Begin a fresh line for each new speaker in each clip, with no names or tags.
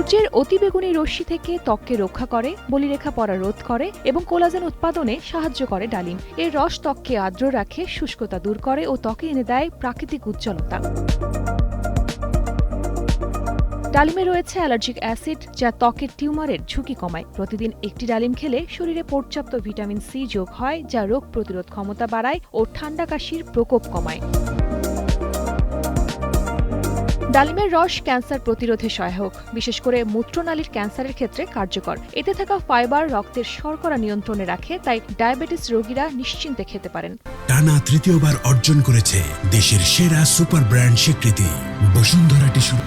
সূর্যের অতিবেগুনি রশ্মি থেকে ত্বককে রক্ষা করে, বলিরেখা পড়া রোধ করে এবং কোলাজেন উৎপাদনে সাহায্য করে ডালিম। এর রস ত্বককে আর্দ্র রাখে, শুষ্কতা দূর করে ও ত্বকে এনে দেয় প্রাকৃতিক উজ্জ্বলতা। ডালিমে রয়েছে অ্যালার্জিক অ্যাসিড যা ত্বকের টিউমারের ঝুঁকি কমায়। প্রতিদিন একটি ডালিম খেলে শরীরে পর্যাপ্ত ভিটামিন সি যোগ হয়, যা রোগ প্রতিরোধ ক্ষমতা বাড়ায় ও ঠান্ডা কাশির প্রকোপ কমায়। ডালিমের রস ক্যান্সার প্রতিরোধে সহায়ক। বিশেষ করে মূত্রনালীর ক্যান্সারের ক্ষেত্রে কার্যকর। এতে থাকা ফাইবার রক্তের শর্করা নিয়ন্ত্রণে রাখে তাই ডায়াবেটিস রোগীরা নিশ্চিন্তে খেতে পারেন।
টানা তৃতীয়বার অর্জন করেছে দেশের সেরা সুপার ব্র্যান্ড স্বীকৃতি বসুন্ধরা টিস্যু।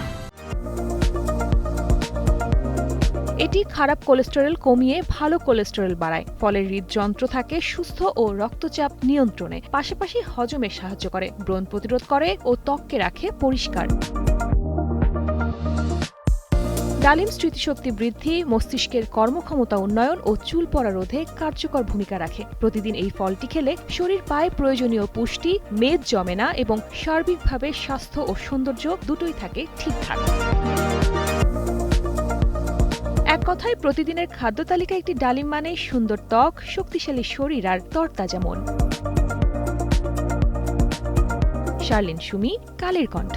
এটি খারাপ কোলেস্টেরল কমিয়ে ভালো কোলেস্টেরল বাড়ায়। ফলে হৃদযন্ত্র থাকে সুস্থ ও রক্তচাপ নিয়ন্ত্রণে। পাশাপাশি হজমে সাহায্য করে ব্রণ প্রতিরোধ করে ও ত্বককে রাখে পরিষ্কার। ডালিম স্মৃতিশক্তি বৃদ্ধি, মস্তিষ্কের কর্মক্ষমতা উন্নয়ন ও চুল পড়া রোধে কার্যকর ভূমিকা রাখে। প্রতিদিন এই ফলটি খেলে শরীর পায় প্রয়োজনীয় পুষ্টি, মেদ জমে না এবং সার্বিকভাবে স্বাস্থ্য ও সৌন্দর্য দুটোই থাকে ঠিকঠাক। এক কথায়, প্রতিদিনের খাদ্য তালিকায় একটি ডালিম মানে সুন্দর ত্বক, শক্তিশালী শরীর আর তরতাজা মন। শার্লিন সুমি, কালের কণ্ঠ।